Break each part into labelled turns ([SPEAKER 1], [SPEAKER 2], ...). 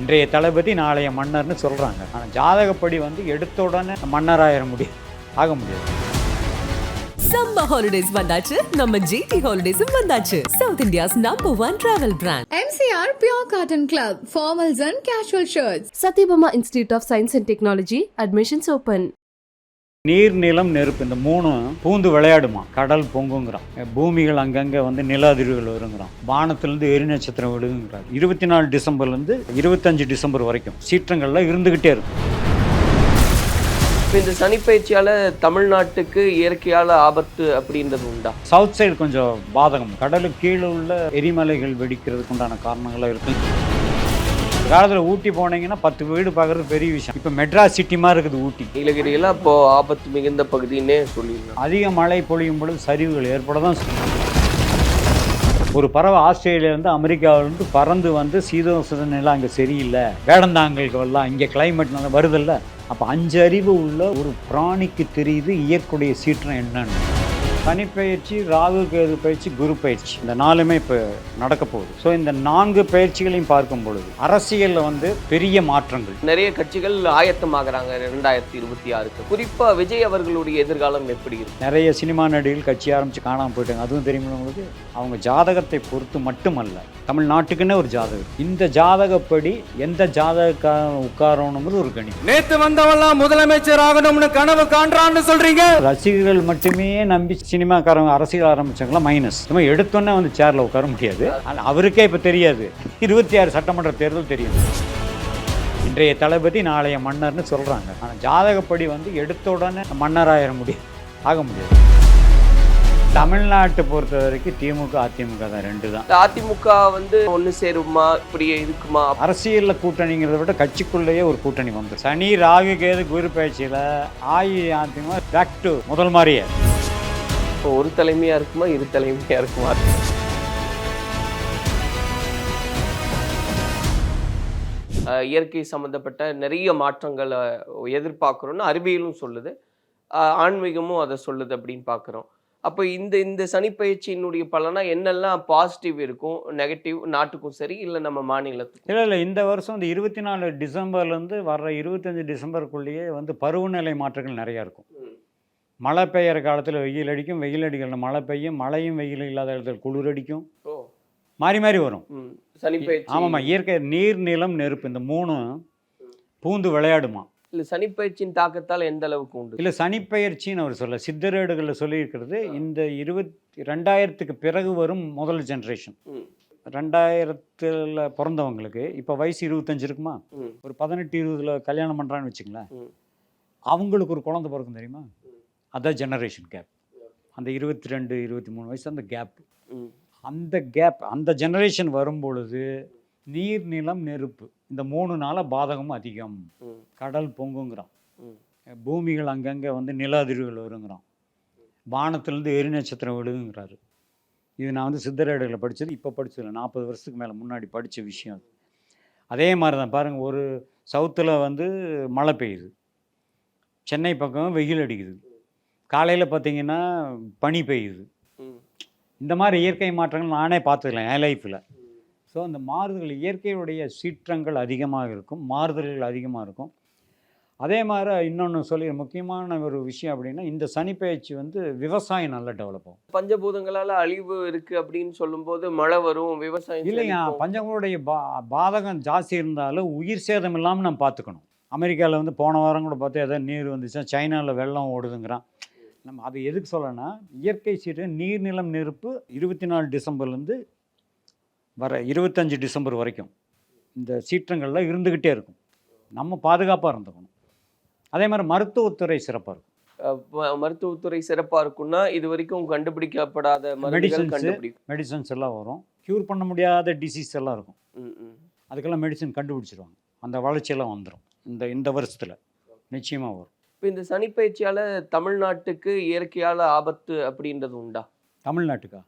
[SPEAKER 1] இன்றைய தளபதி நாளைய மன்னர்னு சொல்கிறாங்க ஆனால் ஜாதகப்படி வந்து எடுத்த உடனே மன்னராயிர முடியும் ஆக முடியாது.
[SPEAKER 2] சம்மர் ஹாலிடேஸ் வந்தாச்சு. நம்ம ஜிடி ஹாலிடேஸும் வந்தாச்சு. South India's number one travel brand
[SPEAKER 3] MCR Pure Cotton Club, formals and casual shirts.
[SPEAKER 4] Satyabama Institute of Science and Technology, admissions open.
[SPEAKER 1] நீர் நிலம் நெருப்பு இந்த மூணும் பூந்து விளையாடுமா? கடல் பொங்குங்கிறான். பூமிகள் அங்கங்கே வந்து நில அதிர்வுகள் வருங்கிறான். வானத்திலேருந்து எரி நட்சத்திரம் விடுங்கிறார் இருபத்தி நாலு டிசம்பர்லேருந்து இருபத்தஞ்சு டிசம்பர் வரைக்கும் சீற்றங்கள்லாம் இருந்துக்கிட்டே இருக்கும்.
[SPEAKER 5] இப்போ இந்த சனிப்பயிற்சியால தமிழ்நாட்டுக்கு இயற்கையால ஆபத்து அப்படின்றது உண்டா?
[SPEAKER 1] சவுத் சைடு கொஞ்சம் பாதகம். கடலுக்கு கீழே உள்ள எரிமலைகள் வெடிக்கிறதுக்கு உண்டான காரணங்களாக இருக்கு. காலத்தில் ஊட்டி போனீங்கன்னா பத்து வீடு பார்க்குறது பெரிய விஷயம். இப்போ மெட்ராஸ் சிட்டி மாதிரி இருக்குது ஊட்டி.
[SPEAKER 5] நீலகிரியெல்லாம் இப்போ ஆபத்து மிகுந்த பகுதின்னே சொல்லிடலாம்
[SPEAKER 1] அதிக மழை பொழியும் பொழுது சரிவுகள் ஏற்பட தான். ஒரு பறவை ஆஸ்திரேலியாவிலேருந்து அமெரிக்காவிலேருந்து பறந்து வந்து சீதோசன நிலை அங்கே சரியில்லை. வேடந்தாங்கலுக்கு வரலாம் இங்கே கிளைமேட் நல்லா வருதில்ல அப்போ அஞ்சு அறிவு உள்ள ஒரு பிராணிக்கு தெரியுது இயற்கையுடைய சீற்றம் என்னன்னு. சனிப்பயிற்சி ராகு கேது பயிற்சி குரு பயிற்சி. இந்த நாலுமே இப்போ நடக்க போகுது. ஸோ இந்த நான்கு பயிற்சிகளையும் பார்க்கும் பொழுது அரசியலில் வந்து பெரிய மாற்றங்கள்.
[SPEAKER 5] நிறைய கட்சிகள் ஆயத்தமாகறாங்க ரெண்டாயிரத்தி இருபத்தி ஆறுக்கு. குறிப்பா விஜய் அவர்களுடைய எதிர்காலம் எப்படி இருக்கு?
[SPEAKER 1] நிறைய சினிமா நடிகர்கள் கட்சி ஆரம்பித்து காணாமல் போயிட்டாங்க. அதுவும் தெரியுமா உங்களுக்கு? அவங்க ஜாதகத்தை பொறுத்து மட்டுமல்ல தமிழ்நாட்டுக்குன்னே ஒரு ஜாதகம். இந்த ஜாதகப்படி எந்த ஜாதகக்காரன் உட்காரணுங்கிறது ஒரு கணிப்பு.
[SPEAKER 6] நேத்து வந்தவெல்லாம் முதலமைச்சர் ஆகணும்னு கனவு காண்றான்னு சொல்றீங்க?
[SPEAKER 1] ரசிகர்கள் மட்டுமே நம்பி சினிமாக்காரங்க அரசியல் ஆரம்பிச்சாங்களா? மைனஸ் சும்மா எடுத்தோன்னே வந்து சேரில் உட்கார முடியாது. அவருக்கே இப்போ தெரியாது. இருபத்தி ஆறு சட்டமன்ற தேர்தல் தெரியும். இன்றைய தளபதி நாளைய மன்னர்னு சொல்கிறாங்க ஆனால் ஜாதகப்படி வந்து எடுத்த உடனே மன்னராயிர முடியும் ஆக முடியாது. தமிழ்நாட்டை பொறுத்த வரைக்கும் திமுக அதிமுக தான் ரெண்டு தான்.
[SPEAKER 5] அதிமுக வந்து ஒண்ணு சேருமா இப்படி இருக்குமா?
[SPEAKER 1] அரசியலில் கூட்டணிங்கிறத விட கட்சிக்குள்ளேயே ஒரு கூட்டணி வந்து. சனி ராகு கேது குரு பயிற்சியில் அஇஅதிமுக பேக் டு முதல் மாதிரியே
[SPEAKER 5] இப்போ ஒரு தலைமையா இருக்குமா இரு தலைமையா இருக்குமா? இயற்கை சம்பந்தப்பட்ட நிறைய மாற்றங்களை எதிர்பார்க்குறோன்னு அறிவியலும் சொல்லுது. ஆன்மீகமும் அதை சொல்லுது அப்படின்னு பார்க்குறோம். அப்போ இந்த இந்த சனிப்பயிற்சியினுடைய பலனா என்னெல்லாம் பாசிட்டிவ் இருக்கும் நெகட்டிவ் நாட்டுக்கும் சரி இல்லை நம்ம மாநிலத்துக்கும்?
[SPEAKER 1] இல்லை இல்லை இந்த வருஷம் இந்த இருபத்தி நாலு டிசம்பர்லேருந்து வர்ற இருபத்தஞ்சி டிசம்பருக்குள்ளேயே வந்து பருவநிலை மாற்றங்கள் நிறையா இருக்கும். மழை பெய்கிற காலத்தில் வெயில் அடிக்கும் வெயில் அடிக்கிற மழை பெய்யும் மழையும் வெயில் இல்லாத இடத்துல குளிர் அடிக்கும். மாறி மாறி வரும். ஆமாம்மா இயற்கை நீர் நிலம் நெருப்பு இந்த மூணும் பூந்து விளையாடுமா.
[SPEAKER 5] இல்லை சனிப்பயிற்சியின் தாக்கத்தால் எந்த அளவுக்கு உண்டு?
[SPEAKER 1] இல்லை சனிப்பெயர்ச்சின்னு அவர் சொல்ல சித்தரேடுகளில் சொல்லியிருக்கிறது இந்த இருபத்தி ரெண்டாயிரத்துக்கு பிறகு வரும் முதல் ஜென்ரேஷன் ரெண்டாயிரத்தில் பிறந்தவங்களுக்கு இப்போ வயசு இருபத்தஞ்சு இருக்குமா? ஒரு பதினெட்டு இருபதுல கல்யாணம் பண்ணுறான்னு வச்சுங்களேன். அவங்களுக்கு ஒரு குழந்தை பிறக்கும் தெரியுமா? அதான் ஜெனரேஷன் கேப் அந்த இருபத்தி ரெண்டு இருபத்தி மூணு வயசு அந்த கேப் அந்த கேப் அந்த ஜெனரேஷன் வரும் பொழுது நீர் நிலம் நெருப்பு. இந்த மூணு நாளாக பாதகமும் அதிகம். கடல் பொங்குங்கிறான். பூமிகள் அங்கங்கே வந்து நில அதிர்வுகள் வருங்கிறான். வானத்திலேருந்து எரி நட்சத்திரம் இது நான் வந்து சித்தரேடுகளை படித்தது இப்போ படிச்சதில்லை நாற்பது வருஷத்துக்கு மேலே முன்னாடி படித்த விஷயம் அது. அதே மாதிரி தான் பாருங்கள் ஒரு சவுத்தில் வந்து மழை பெய்யுது. சென்னை பக்கம் வெயில் அடிக்குது. காலையில் பார்த்தீங்கன்னா பனி பெய்யுது. இந்த மாதிரி இயற்கை மாற்றங்கள் நானே பார்த்ததில்லை என் லைஃப்பில். ஸோ அந்த மாறுதல்கள் இயற்கையுடைய சீற்றங்கள் அதிகமாக இருக்கும் மாறுதல்கள் அதிகமாக இருக்கும். அதே மாதிரி இன்னொன்று சொல்லி முக்கியமான ஒரு விஷயம் அப்படின்னா இந்த சனிப்பெயர்ச்சி வந்து விவசாயம் நல்லா டெவலப் ஆகும்.
[SPEAKER 5] பஞ்சபூதங்களால அழிவு இருக்கு அப்படின்னு சொல்லும்போது மழை வரும் விவசாயம்
[SPEAKER 1] இல்லைங்க
[SPEAKER 5] செழிக்கும்.
[SPEAKER 1] பஞ்சங்களுடைய பா பாதகம் ஜாஸ்தி இருந்தாலும் உயிர் சேதம் இல்லாமல் நம்ம பார்த்துக்கணும். அமெரிக்காவில் வந்து போன வாரம் கூட பார்த்து ஏதோ நீர் வந்துச்சா சைனாவில் வெள்ளம் ஓடுதுங்கிறான். நம்ம அது எதுக்கு சொல்லனா இயற்கை சீற்றம் நீர்நிலம் நெருப்பு இருபத்தி நாலு டிசம்பர்லேருந்து வர இருபத்தஞ்சு டிசம்பர் வரைக்கும் இந்த சீற்றங்கள்லாம் இருந்துக்கிட்டே இருக்கும். நம்ம பாதுகாப்பாக இருந்துக்கணும். அதே மாதிரி மருத்துவத்துறை சிறப்பாக இருக்கும்.
[SPEAKER 5] மருத்துவத்துறை சிறப்பா இருக்கும்னா இது வரைக்கும் கண்டுபிடிக்கப்படாத. கண்டுபிடிக்கும்
[SPEAKER 1] மெடிசன்ஸ் எல்லாம் வரும். க்யூர் பண்ண முடியாத டிசீஸ் எல்லாம் இருக்கும். அதுக்கெல்லாம் மெடிசன் கண்டுபிடிச்சிருவாங்க. அந்த வளர்ச்சியெல்லாம் வந்துடும் இந்த இந்த வருஷத்தில் நிச்சயமாக வரும்.
[SPEAKER 5] இப்ப இந்த சனிப்பயிற்சியால தமிழ்நாட்டுக்கு இயற்கையால ஆபத்து அப்படின்றது உண்டா?
[SPEAKER 1] தமிழ்நாட்டுக்கா?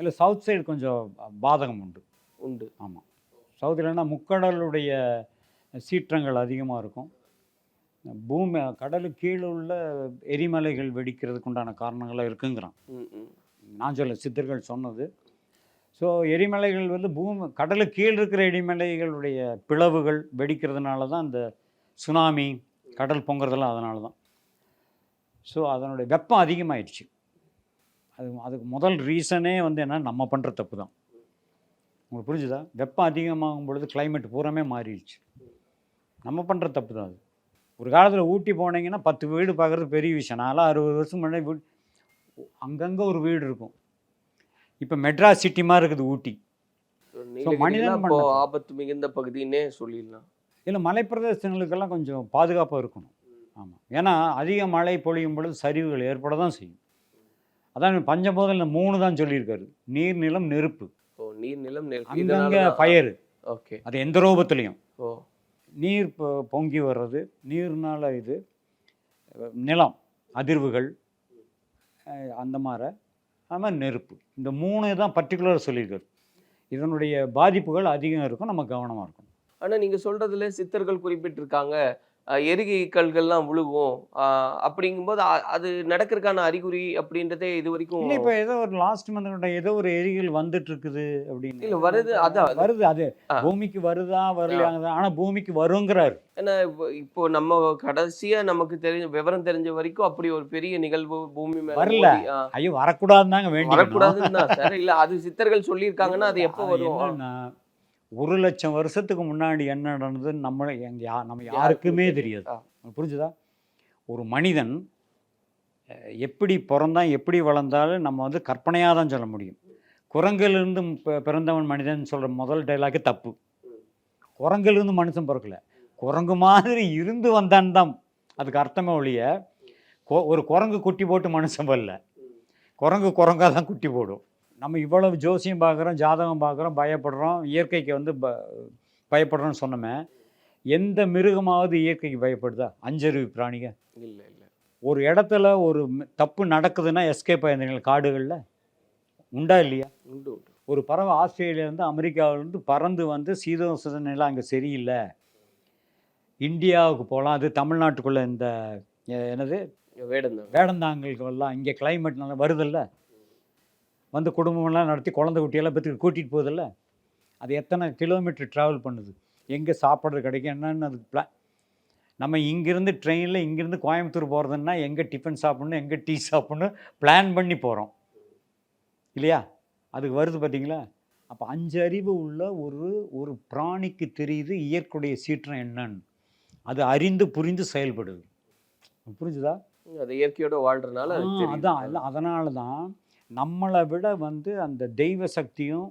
[SPEAKER 1] இல்லை சவுத் சைடு கொஞ்சம் பாதகம் உண்டு.
[SPEAKER 5] உண்டு.
[SPEAKER 1] ஆமாம் சவுத்துலன்னா முக்கடலுடைய சீற்றங்கள் அதிகமாக இருக்கும். பூமி கடலுக்கு கீழே உள்ள எரிமலைகள் வெடிக்கிறதுக்கு உண்டான காரணங்களாக இருக்குங்கிறான். நான் சொல்ல சித்தர்கள் சொன்னது. ஸோ எரிமலைகள் வந்து பூமி கடலுக்கு கீழ் இருக்கிற எரிமலைகளுடைய பிளவுகள் வெடிக்கிறதுனால தான் இந்த சுனாமி கடல் பொங்குறதெல்லாம் அதனால தான். ஸோ அதனுடைய வெப்பம் அதிகமாயிடுச்சு. அது அதுக்கு முதல் ரீசனே வந்து என்ன? நம்ம பண்ணுற தப்பு தான். உங்களுக்கு புரிஞ்சுதா? வெப்பம் அதிகமாகும் பொழுது climate பூராமே மாறிடுச்சு. நம்ம பண்ணுற தப்பு தான் அது. ஒரு காலத்தில் ஊட்டி போனீங்கன்னா பத்து வீடு பார்க்குறது பெரிய விஷயம். நான்லாம் அறுபது வருஷம் முன்னாடி வீடு அங்கங்கே ஒரு வீடு இருக்கும். இப்போ மெட்ராஸ் சிட்டி மாதிரி இருக்குது ஊட்டி. மனிதன்.
[SPEAKER 5] ஆபத்து மிகுந்த பகுதின்னே சொல்லிடலாம்.
[SPEAKER 1] இல்லை மலைப்பிரதேசங்களுக்கெல்லாம் கொஞ்சம் பாதுகாப்பாக இருக்கணும். ஆமாம் ஏன்னா அதிக மழை பொழியும் பொழுது சரிவுகள் ஏற்பட தான் செய்யும். அதான் பஞ்சபோதில் மூணு தான் சொல்லியிருக்காரு. நீர் நிலம் நெருப்பு.
[SPEAKER 5] நீர் நிலம் நெருப்பு
[SPEAKER 1] அங்கங்கே ஃபயரு
[SPEAKER 5] ஓகே.
[SPEAKER 1] அது எந்த ரூபத்துலேயும்.
[SPEAKER 5] ஓ.
[SPEAKER 1] நீர் பொங்கி வர்றது நீர்னால இது நிலம் அதிர்வுகள் அந்த மாதிரி மாதிரி நெருப்பு. இந்த மூணு தான் பர்டிகுலர் சொல்லியிருக்காரு. இதனுடைய பாதிப்புகள் அதிகம் இருக்கும் நம்ம கவனமாக இருக்கணும்.
[SPEAKER 5] ஆனா நீங்க சொல்றதுல சித்தர்கள் குறிப்பிட்டிருக்காங்க. எரிகை கல்கள்லாம் விழுகும். அப்படிங்கும்போது அது நடக்கிறதுக்கான அறிகுறி அப்படின்றதே இது வரைக்கும்
[SPEAKER 1] இப்போ ஏதோ ஒரு லாஸ்ட் மந்த் ஏதோ ஒரு எரிகள் வந்துட்டு இருக்குது அப்படின்னு.
[SPEAKER 5] இல்ல, வருது, அதான் அது.
[SPEAKER 1] வருது அது. பூமிக்கு வருதா வரலையாங்க ஆனா பூமிக்கு வருங்கிறாரு.
[SPEAKER 5] ஏன்னா இப்போ- நம்ம கடைசியா நமக்கு தெரிஞ்ச விவரம் தெரிஞ்ச வரைக்கும் அப்படி ஒரு பெரிய நிகழ்வு பூமி மேல
[SPEAKER 1] வரல. ஐயோ வரக்கூடாதுன்னு தாங்க வேண்டி
[SPEAKER 5] வரக்கூடாதுன்னு தான். சார் இல்ல அது சித்தர்கள் சொல்லியிருக்காங்கன்னா அது எப்போ வரும்?
[SPEAKER 1] ஒரு லட்சம் வருஷத்துக்கு முன்னாடி என்ன நடந்ததுன்னு நம்ம யா நம்ம யாருக்குமே தெரியாது. புரிஞ்சுதா? ஒரு மனிதன் எப்படி பிறந்தான் எப்படி வளர்ந்தாலும் நம்ம வந்து கற்பனையாக தான் சொல்ல முடியும். குரங்கிலிருந்து பிறந்தவன் மனிதன் சொல்கிற முதல் டைலாக்கு தப்பு. குரங்கிலிருந்து மனுஷன் பிறக்கல. குரங்கு மாதிரி இருந்து வந்தான் தான். அதுக்கு அர்த்தமே ஒழிய கொ- ஒரு குரங்கு குட்டி போட்டு மனுஷன் வரல. குரங்கு குரங்காக தான் குட்டி போடும். நம்ம இவ்வளவு ஜோசியம் பார்க்குறோம் ஜாதகம் பார்க்குறோம் பயப்படுறோம் இயற்கைக்கு வந்து ப பயப்படுறோம்னு சொன்னோமே எந்த மிருகமாவது இயற்கைக்கு பயப்படுதா? அஞ்சறிவு பிராணிக
[SPEAKER 5] இல்ல இல்ல.
[SPEAKER 1] ஒரு இடத்துல ஒரு தப்பு நடக்குதுன்னா எஸ்கேப் ஆயிருந்தீங்க காடுகளில்? உண்டா இல்லையா?
[SPEAKER 5] உண்டு உண்டு.
[SPEAKER 1] ஒரு பறவை ஆஸ்திரேலியாவிலேருந்து அமெரிக்காவிலேருந்து பறந்து வந்து சீதோசன நிலை அங்கே சரியில்லை. இந்தியாவுக்கு போகலாம். அது தமிழ்நாட்டுக்குள்ளே இந்த என்னது?
[SPEAKER 5] வேடந்தான்
[SPEAKER 1] வேடந்தாங்கலுக்கு எல்லாம் இங்கே கிளைமேட் நல்லா வருதில்ல? வந்து குடும்பமெல்லாம் நடத்தி குழந்தை குட்டியெல்லாம் பற்றி கூட்டிகிட்டு போகுதில்ல? அது எத்தனை கிலோமீட்டர் ட்ராவல் பண்ணுது? எங்கே சாப்பிட்றது கிடைக்கும் என்னன்னு அதுக்கு பிளான் நம்ம இங்கேருந்து ட்ரெயினில் இங்கேருந்து கோயம்புத்தூர் போகிறதுன்னா எங்கே டிஃபன் சாப்பிட்ணும் எங்கே டீ சாப்பிட்ணும் பிளான் பண்ணி போகிறோம் இல்லையா? அதுக்கு வருது பார்த்தீங்களா அப்போ அஞ்சு அறிவு உள்ள ஒரு ஒரு பிராணிக்கு தெரியுது இயற்கையுடைய சீற்றம் என்னன்னு. அது அறிந்து புரிந்து செயல்படுது. புரிஞ்சுதா?
[SPEAKER 5] அது இயற்கையோட தெரியுது.
[SPEAKER 1] அதான் இல்லை அதனால தான் நம்மளை விட வந்து அந்த தெய்வ சக்தியும்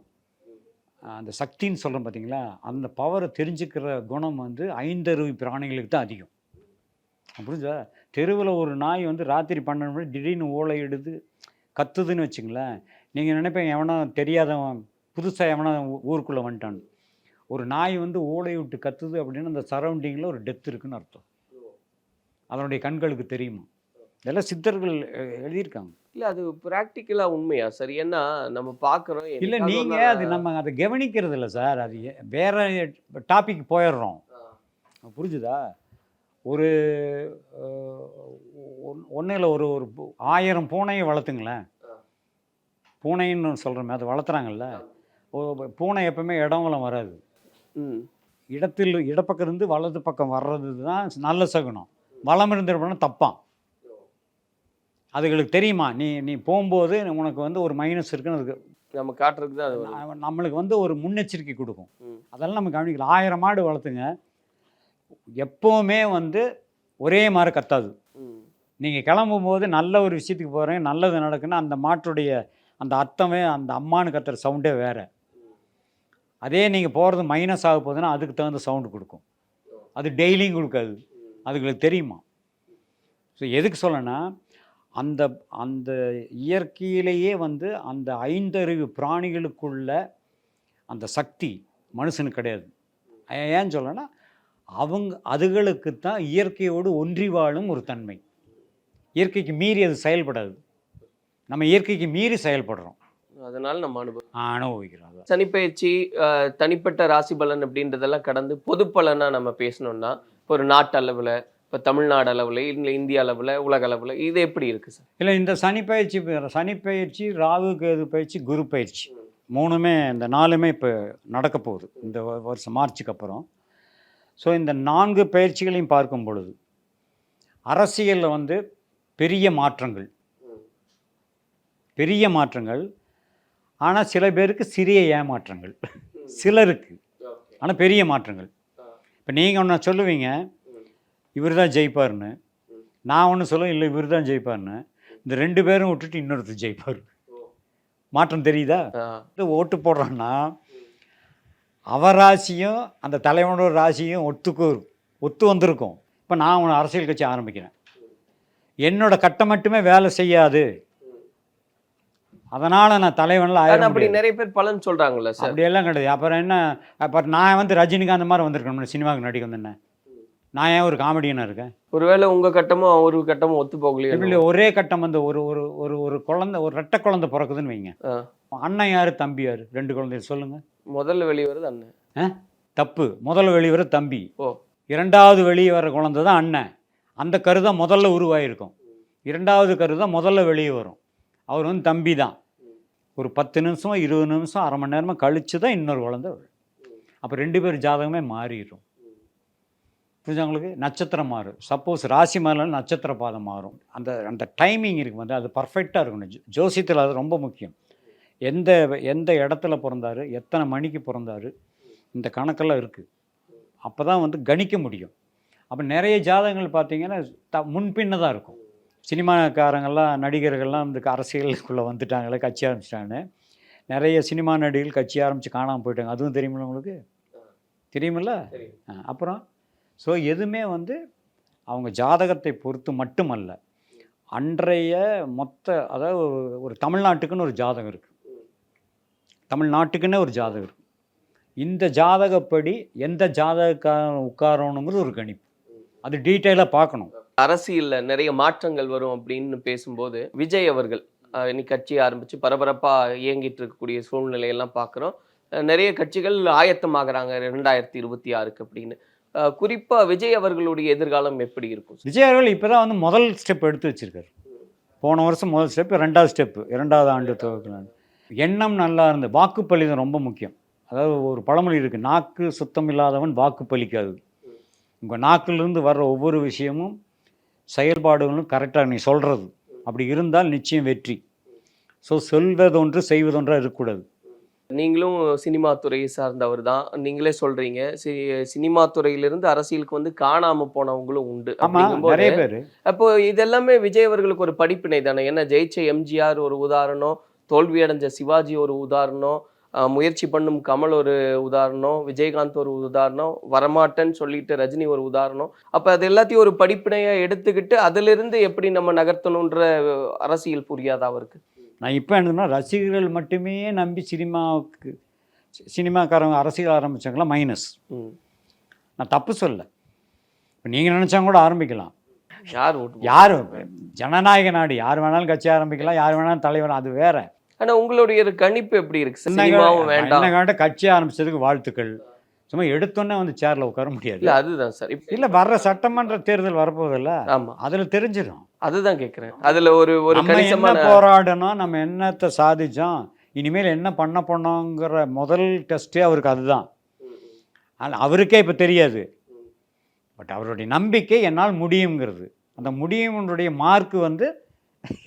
[SPEAKER 1] அந்த சக்தின்னு சொல்கிறோம் பார்த்தீங்களா அந்த பவரை தெரிஞ்சுக்கிற குணம் வந்து ஐந்தறிவு பிராணிகளுக்கு தான் அதிகம். புரிஞ்சா தெருவில் ஒரு நாய் வந்து ராத்திரி பன்னெண்டு மணி திடீர்னு ஓலை எடுத்து கத்துதுன்னு வச்சுங்களேன். நீங்கள் நினைப்பீங்க எவனோ தெரியாதவன் புதுசாக எவனோ ஊருக்குள்ளே வந்துட்டான். ஒரு நாய் வந்து ஓலை விட்டு கத்துது அப்படின்னு அந்த சரௌண்டிங்கில் ஒரு டெத் இருக்குன்னு அர்த்தம். அதனுடைய கண்களுக்கு தெரியுமா? இதெல்லாம் சித்தர்கள் எழுதியிருக்காங்க.
[SPEAKER 5] இல்ல அது பிராக்டிக்கலா உண்மையா? சார் ஏன்னா நம்ம பாக்குறோம்
[SPEAKER 1] இல்ல
[SPEAKER 5] என்னைக்காவது ஒரு
[SPEAKER 1] நீங்க
[SPEAKER 5] நாள்
[SPEAKER 1] அது நம்ம அதை கவனிக்கிறது இல்லை சார். அது வேற டாபிக் போயிடுறோம். புரிஞ்சுதா? ஒரு ஒன்றில் ஒரு ஒரு ஆயிரம் பூனையை வளர்த்துங்களேன். பூனைன்னு சொல்கிறோமே அது வளர்த்துறாங்கல்ல? பூனை எப்பவுமே இடவலம் வராது.
[SPEAKER 5] ம்.
[SPEAKER 1] இடத்தில் இடப்பக்கம் இருந்து வலது பக்கம் வர்றது தான் நல்ல சகுனம். வளம் இருந்திருப்போம்னா தப்பான் அதுகளுக்கு தெரியுமா? நீ நீ போகும்போது உனக்கு வந்து ஒரு மைனஸ் இருக்குன்னு அதுக்கு
[SPEAKER 5] நம்ம காட்டுறதுக்கு தான்
[SPEAKER 1] நம்மளுக்கு வந்து ஒரு முன்னெச்சரிக்கை கொடுக்கும். அதெல்லாம் நம்ம கவனிக்கலாம் ஆயிரம் மாடு வளர்த்துங்க. எப்போவுமே வந்து ஒரே மாதிரி கத்தாது. நீங்கள் கிளம்பும்போது நல்ல ஒரு விஷயத்துக்கு போகிறேன் நல்லது நடக்குன்னா அந்த மாட்டுடைய அந்த அர்த்தமே அந்த அம்மானு கத்துற சவுண்டே வேறு. அதே நீங்கள் போகிறது மைனஸ் ஆக போகுதுன்னா அதுக்கு தகுந்த சவுண்டு கொடுக்கும். அது டெய்லியும் கொடுக்காது. அதுங்களுக்கு தெரியுமா? ஸோ எதுக்கு சொல்லனா அந்த அந்த இயற்கையிலேயே வந்து அந்த ஐந்தறிவு பிராணிகளுக்குள்ள அந்த சக்தி மனுஷனுக்கு கிடையாது. ஏன் ஏன் சொல்லனா அவங்க அதுகளுக்கு தான் இயற்கையோடு ஒன்றி வாழும் ஒரு தன்மை. இயற்கைக்கு மீறி அது செயல்படாது. நம்ம இயற்கைக்கு மீறி செயல்படுறோம்.
[SPEAKER 5] அதனால நம்ம அனுபவம்
[SPEAKER 1] அனுபவிக்கிறோம்
[SPEAKER 5] அஹ், தனிப்பட்ட ராசி பலன் அப்படின்றதெல்லாம் கடந்து பொது பலனா நம்ம பேசணும்னா ஒரு நாட்டு அளவுல இப்போ தமிழ்நாடு அளவுல இல்லை இந்திய அளவுல உலக அளவுல இது எப்படி இருக்கு சார்?
[SPEAKER 1] இல்லை இந்த சனி பயிற்சி சனி பயிற்சி ராகு கேது பயிற்சி குரு பயிற்சி மூணுமே இந்த நாலுமே இப்போ நடக்க போகுது. இந்த வருஷம் மார்ச்சுக்கு அப்புறம். ஸோ இந்த நான்கு பயிற்சிகளையும் பார்க்கும் பொழுது அரசியலில் வந்து பெரிய மாற்றங்கள். பெரிய மாற்றங்கள். ஆனால் சில பேருக்கு சிறிய ஏமாற்றங்கள். சிலருக்கு. ஆனால் பெரிய மாற்றங்கள். இப்போ நீங்கள் ஒன்று சொல்லுவீங்க இவர் தான் ஜெயிப்பார்னு நான் ஒன்று சொல்லுவேன் இல்லை இவர் தான் ஜெயிப்பார்னு இந்த ரெண்டு பேரும் விட்டுட்டு இன்னொருத்தர் ஜெயிப்பார். மாற்றம் தெரியுதா? இது ஓட்டு போடுறான்னா அவர் ராசியும் அந்த தலைவனோட ராசியும் ஒத்துக்கு ஒத்து வந்திருக்கும். இப்போ நான் ஒரு அரசியல் கட்சி ஆரம்பிக்கிறேன். என்னோட கட்டம் மட்டுமே வேலை செய்யாது. அதனால் நான் தலைவனில் ஆயிரம்
[SPEAKER 5] அப்படி நிறைய பேர் பலன் சார்.
[SPEAKER 1] அப்படியெல்லாம் கிடையாது. அப்புறம் என்ன அப்புறம் நான் வந்து ரஜினிகாந்த் மாதிரி வந்திருக்கணும் சினிமாவுக்கு நடிக்க வந்தேன் நான் ஏன் ஒரு காமெடியனாக இருக்கேன்?
[SPEAKER 5] ஒருவேளை உங்க கட்டமும் ஒரு கட்டமும் ஒத்து போகலையோ
[SPEAKER 1] எப்படி ஒரே கட்டம் வந்து ஒரு ஒரு ஒரு ஒரு குழந்தை ஒரு ரெட்டை குழந்தை பிறக்குதுன்னு வைங்க.
[SPEAKER 5] ஆ.
[SPEAKER 1] அண்ணன் யார் தம்பி யார்? ரெண்டு குழந்தை சொல்லுங்கள்
[SPEAKER 5] முதல்ல வெளியே வருது அண்ணன்.
[SPEAKER 1] தப்பு. முதல்ல வெளிவர தம்பி.
[SPEAKER 5] ஓ.
[SPEAKER 1] இரண்டாவது வெளியே வர குழந்தை தான் அண்ணன். அந்த கரு தான் முதல்ல உருவாயிருக்கும். இரண்டாவது கரு தான் முதல்ல வெளியே வரும். அவர் வந்து தம்பி தான். ஒரு பத்து நிமிஷம் இருபது நிமிஷம் அரை மணி நேரமாக கழிச்சு தான் இன்னொரு குழந்தை வரும். அப்போ ரெண்டு பேர் ஜாதகமே மாறிடும் புரிஞ்சா உங்களுக்கு? நட்சத்திரம் மாறும் சப்போஸ் ராசி மாறலாம் நட்சத்திர பாதம் மாறும். அந்த அந்த டைமிங் இருக்கு வந்து அது பர்ஃபெக்டாக இருக்கணும். ஜோசியத்தில் அது ரொம்ப முக்கியம். எந்த எந்த இடத்துல பிறந்தாரு? எத்தனை மணிக்கு பிறந்தாரு? இந்த கணக்கெல்லாம் இருக்குது அப்போ தான் வந்து கணிக்க முடியும். அப்போ நிறைய ஜாதகங்கள் பார்த்தீங்கன்னா த முன்பின்ன தான் இருக்கும். சினிமாக்காரங்கெல்லாம் நடிகர்கள்லாம் இந்த அரசியலுக்குள்ளே வந்துட்டாங்களே கட்சி ஆரம்பிச்சிட்டாங்கன்னு. நிறைய சினிமா நடிகர்கள் கட்சி ஆரம்பித்து காணாமல் போயிட்டாங்க. அதுவும் தெரியுமில்ல உங்களுக்கு? தெரியுமில்ல? அப்புறம்? ஸோ எதுவுமே வந்து அவங்க ஜாதகத்தை பொறுத்து மட்டுமல்ல. அன்றைய மொத்த அதாவது ஒரு- ஒரு தமிழ்நாட்டுக்குன்னு ஒரு ஜாதகம் இருக்குது தமிழ்நாட்டுக்குன்னே ஒரு ஜாதகம் இருக்குது இந்த ஜாதகப்படி எந்த ஜாதகக்காரன் உட்காரணுங்கிறது ஒரு கணிப்பு. அது டீட்டெயிலாக பார்க்கணும்.
[SPEAKER 5] அரசியலில் நிறைய மாற்றங்கள் வரும் அப்படின்னு பேசும்போது விஜய் அவர்கள் இன்னைக்கு கட்சி ஆரம்பிச்சு பரபரப்பாக இயங்கிட்டு இருக்கக்கூடிய சூழ்நிலையெல்லாம் பார்க்குறோம். நிறைய கட்சிகள் ஆயத்தமாகறாங்க ரெண்டாயிரத்தி இருபத்தி ஆறுக்கு அப்படின்னு. குறிப்பாக விஜய் அவர்களுடைய எதிர்காலம் எப்படி இருக்கும்?
[SPEAKER 1] விஜய் அவர்கள் இப்போ தான் வந்து முதல் ஸ்டெப் எடுத்து வச்சிருக்காரு. போன வருஷம் முதல் ஸ்டெப் ரெண்டாவது ஸ்டெப்பு இரண்டாவது ஆண்டு துவக்கலாம் எண்ணம் நல்லா இருந்து வாக்குப்பளிதம் ரொம்ப முக்கியம். அதாவது ஒரு பழமொழி இருக்குது நாக்கு சுத்தம் இல்லாதவன் வாக்கு பலிக்காது. உங்கள் நாக்கிலிருந்து வர்ற ஒவ்வொரு விஷயமும் செயல்பாடுகளும் கரெக்டாக நீ சொல்கிறது அப்படி இருந்தால் நிச்சயம் வெற்றி. ஸோ சொல்வதொன்று செய்வதொன்றாக இருக்கக்கூடாது.
[SPEAKER 5] நீங்களும் சினிமா துறையை சார்ந்தவர் தான். நீங்களே சொல்றீங்க. சி- சினிமா துறையிலிருந்து அரசியலுக்கு வந்து காணாம போனவங்களும் உண்டு அப்படிங்கும்போது அப்போ இதெல்லாமே விஜய் அவர்களுக்கு ஒரு படிப்பினை தானே. ஏன்னா ஜெயிச்ச எம்ஜிஆர் ஒரு உதாரணம் தோல்வி அடைஞ்ச சிவாஜி ஒரு உதாரணம் முயற்சி பண்ணும் கமல் ஒரு உதாரணம் விஜயகாந்த் ஒரு உதாரணம் வரமாட்டேன்னு சொல்லிட்டு ரஜினி ஒரு உதாரணம். அப்ப அது எல்லாத்தையும் ஒரு படிப்பினையா எடுத்துக்கிட்டு அதிலிருந்து எப்படி நம்ம நகர்த்தணுன்ற அரசியல் புரியாதா அவருக்கு?
[SPEAKER 1] நான் இப்போ என்னன்னா ரசிகர்கள் மட்டுமே நம்பி சினிமாவுக்கு சினிமாக்காரங்க அரசியல் ஆரம்பிச்சாங்களா? மைனஸ். நான் தப்பு சொல்ல இப்போ நீங்கள் நினச்சா கூட ஆரம்பிக்கலாம்.
[SPEAKER 5] யார்?
[SPEAKER 1] யார்? ஜனநாயக நாடு. யார் வேணாலும் கட்சி ஆரம்பிக்கலாம். யார் வேணாலும் தலைவர் அது வேற.
[SPEAKER 5] ஆனா உங்களுடைய கணிப்பு எப்படி இருக்கு? சினிமாவும் வேண்டாம்.
[SPEAKER 1] கட்சி ஆரம்பிச்சதுக்கு வாழ்த்துக்கள். சும்மா எடுத்தோன்னே வந்து சேர்ல உட்கார முடியாது.
[SPEAKER 5] இல்ல அதுதான் சார்.
[SPEAKER 1] இல்ல வர்ற சட்டமன்ற தேர்தல் வரப்போதில்ல
[SPEAKER 5] ஆமா.
[SPEAKER 1] அதுல தெரிஞ்சிடும்
[SPEAKER 5] அதுதான் கேக்குறேன். அதுல ஒரு ஒரு கணிசமான
[SPEAKER 1] போராடணும் நம்ம என்னத்தை சாதிச்சோம் இனிமேல் என்ன பண்ண போனோங்கிற முதல் டெஸ்ட்டே அவருக்கு அதுதான். ஆனால் அவருக்கே இப்போ தெரியாது. பட் அவருடைய நம்பிக்கை என்னால் முடியுங்கிறது அந்த முடியும்னுடைய மார்க் வந்து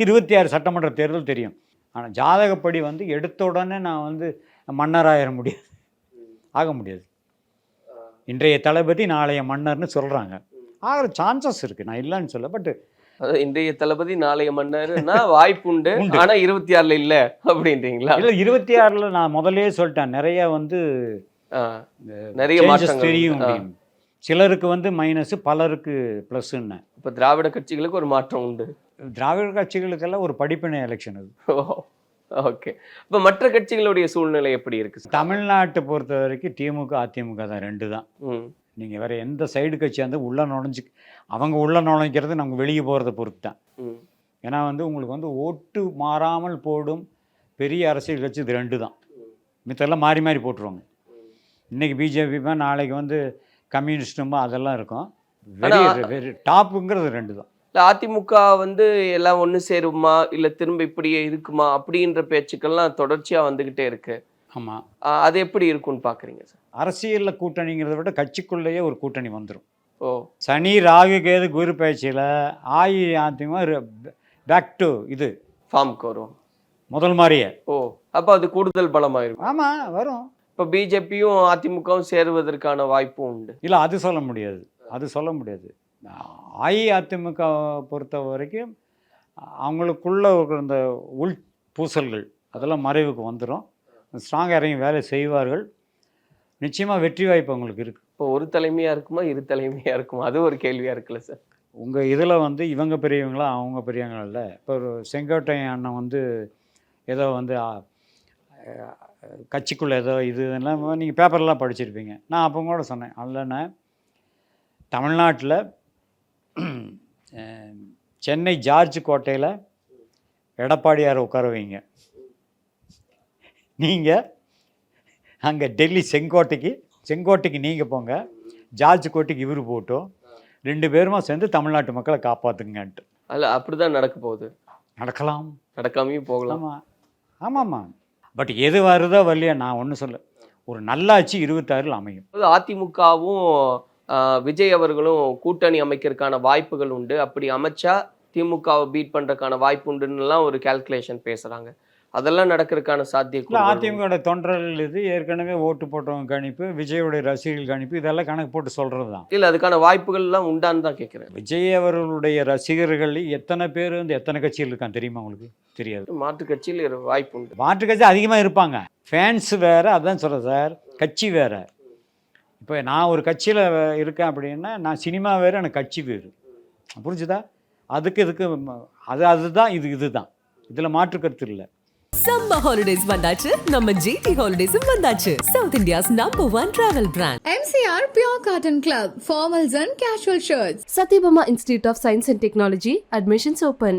[SPEAKER 1] இருபத்தி ஆறு சட்டமன்ற தேர்தல் தெரியும். ஆனால் ஜாதகப்படி வந்து எடுத்த உடனே நான் வந்து மன்னராயிர முடியாது. ஆக முடியாது. இன்றைய தளபதி நாளைய மன்னர்னு சொல்கிறாங்க ஆகிற சான்சஸ் இருக்குது நான் இல்லைன்னு சொல்ல பட்
[SPEAKER 5] இன்றைய தளபதி நாளைய மன்னர்னா வாய்ப்பு உண்டு.
[SPEAKER 1] உண்டு.
[SPEAKER 5] ஆனா இருபத்தி ஆறுல இல்ல அப்படின்றீங்களா?
[SPEAKER 1] இல்லை இருபத்தி ஆறில் நான் முதல்லயே சொல்லிட்டேன். நிறைய வந்து
[SPEAKER 5] நிறைய
[SPEAKER 1] தெரியும் சிலருக்கு வந்து மைனஸ் பலருக்கு ப்ளஸ்ன்னு
[SPEAKER 5] இப்ப திராவிட கட்சிகளுக்கு ஒரு மாற்றம் உண்டு.
[SPEAKER 1] திராவிட கட்சிகளுக்கெல்லாம் ஒரு படிப்பினை எலெக்ஷன் அது.
[SPEAKER 5] ஓகே இப்ப மற்ற கட்சிகளுடைய சூழ்நிலை எப்படி இருக்கு?
[SPEAKER 1] தமிழ்நாட்டை பொறுத்த வரைக்கும் திமுக அதிமுக தான் ரெண்டு தான். நீங்கள் வேற எந்த சைடு கட்சியாக இருந்தால் உள்ளே நுழைஞ்சு அவங்க உள்ளே நுழைக்கிறது நமக்கு வெளியே போகிறத பொறுத்து தான். ஏன்னா வந்து உங்களுக்கு வந்து ஓட்டு மாறாமல் போடும் பெரிய அரசியல் கட்சி இது ரெண்டு தான் மித்தெல்லாம் மாறி மாறி போட்டுருவாங்க. இன்னைக்கு பிஜேபிமா நாளைக்கு வந்து கம்யூனிஸ்டுமா அதெல்லாம் இருக்கும். வெரி டாப்புங்கிறது ரெண்டு தான்
[SPEAKER 5] இல்ல அதிமுக வந்து எல்லாம் ஒண்ணு சேருமா? இல்ல திரும்ப இப்படியே இருக்குமா? அப்படின்ற பேச்சுக்கள்லாம் தொடர்ச்சியா வந்துகிட்டே இருக்கு.
[SPEAKER 1] ஆமாம்
[SPEAKER 5] அது எப்படி இருக்கும்னு பார்க்குறீங்க சார்?
[SPEAKER 1] அரசியலில் கூட்டணிங்கிறத விட கட்சிக்குள்ளேயே ஒரு கூட்டணி வந்துடும்
[SPEAKER 5] ஓ.
[SPEAKER 1] சனி ராகு கேது குரு பயிற்சியில் அஇஅதிமுக பேக் டு இது.
[SPEAKER 5] ஃபார்முக்கு வரும்.
[SPEAKER 1] முதல் மாதிரியே
[SPEAKER 5] ஓ அப்போ அது கூடுதல் பலமாயிருக்கும்
[SPEAKER 1] ஆமாம் வரும்.
[SPEAKER 5] இப்போ பிஜேபியும் அதிமுகவும் சேருவதற்கான வாய்ப்பும் உண்டு.
[SPEAKER 1] இல்லை அது சொல்ல முடியாது. அது சொல்ல முடியாது. அஇஅதிமுக பொறுத்த வரைக்கும் அவங்களுக்குள்ள இருக்கிற இந்த உள் பூசல்கள் அதெல்லாம் மறைவுக்கு வந்துடும் ஸ்ட்ராங்காக இறங்கி வேலை செய்வார்கள். நிச்சயமாக வெற்றி வாய்ப்பு அவங்களுக்கு இருக்குது
[SPEAKER 5] இப்போ ஒரு தலைமையாக இருக்குமா இரு தலைமையாக இருக்குமா? அது ஒரு கேள்வியாக இருக்குல்ல சார்
[SPEAKER 1] உங்கள் இதில் வந்து இவங்க பெரியவங்களா அவங்க பெரியவங்களா இல்லை? இப்போ ஒரு செங்கோட்டை அண்ணன் வந்து ஏதோ வந்து கட்சிக்குள்ளே ஏதோ இது இதெல்லாம் நீங்கள் பேப்பர்லாம் படிச்சிருப்பீங்க. நான் அப்போ கூட சொன்னேன். அல்லைன்னா தமிழ்நாட்டில் சென்னை ஜார்ஜ் கோட்டையில் எடப்பாடியாரை உட்கார வைங்க. நீங்கள் அங்கே டெல்லி செங்கோட்டைக்கு செங்கோட்டைக்கு நீங்கள் போங்க. ஜார்ஜ் கோட்டைக்கு இவர் போட்டோம் ரெண்டு பேருமா சேர்ந்து தமிழ்நாட்டு மக்களை காப்பாற்றுங்கன்ட்டு
[SPEAKER 5] அல்ல அப்படிதான் நடக்க போகுது.
[SPEAKER 1] நடக்கலாம்.
[SPEAKER 5] நடக்காமையும் போகலாம்.
[SPEAKER 1] ஆமாம் ஆமாம்மா. பட் எது வருதோ வரலையோ நான் ஒன்றும் சொல்ல ஒரு நல்லாட்சி இருபத்தாறில் அமையும்.
[SPEAKER 5] அதிமுகவும் விஜய் அவர்களும் கூட்டணி அமைக்கிறதுக்கான வாய்ப்புகள் உண்டு. அப்படி அமைச்சா திமுகவை பீட் பண்றதுக்கான வாய்ப்பு உண்டுன்னுலாம் ஒரு கால்குலேஷன் பேசுறாங்க. அதெல்லாம் நடக்கிறதுக்கான சாத்தியம்
[SPEAKER 1] அதிமுக தொண்டர்கள் இது ஏற்கனவே ஓட்டு போட்டவங்க கணிப்பு விஜயோடைய ரசிகர்கள் கணிப்பு இதெல்லாம் கணக்கு போட்டு சொல்கிறது தான்
[SPEAKER 5] இல்ல அதுக்கான வாய்ப்புகள் எல்லாம் உண்டான்னு தான் கேட்கிறேன்
[SPEAKER 1] விஜய் அவர்களுடைய ரசிகர்கள் எத்தனை பேர் வந்து எத்தனை கட்சியில் இருக்கான் தெரியுமா உங்களுக்கு? தெரியாது.
[SPEAKER 5] மாற்று கட்சியில் வாய்ப்பு உண்டு.
[SPEAKER 1] மாற்று கட்சி அதிகமாக இருப்பாங்க. ஃபேன்ஸ் வேறு அதான் சொல்கிறேன் சார். கட்சி வேறு. இப்போ நான் ஒரு கட்சியில் இருக்கேன் அப்படின்னா நான் சினிமா வேறு எனக்கு கட்சி வேறு. புரிஞ்சுதா? அதுக்கு இதுக்கு அது அதுதான் இது இதுதான். இதில் மாற்று கருத்து இல்லை.
[SPEAKER 2] சம்மர் ஹாலிடேஸ் வந்தாச்சு நம்ம ஜிடி ஹாலிடேஸும் வந்தாச்சு south India's number one travel brand
[SPEAKER 3] MCR Pure Cotton Club, formals and casual shirts.
[SPEAKER 4] Satyabama Institute of Science and Technology, admissions open.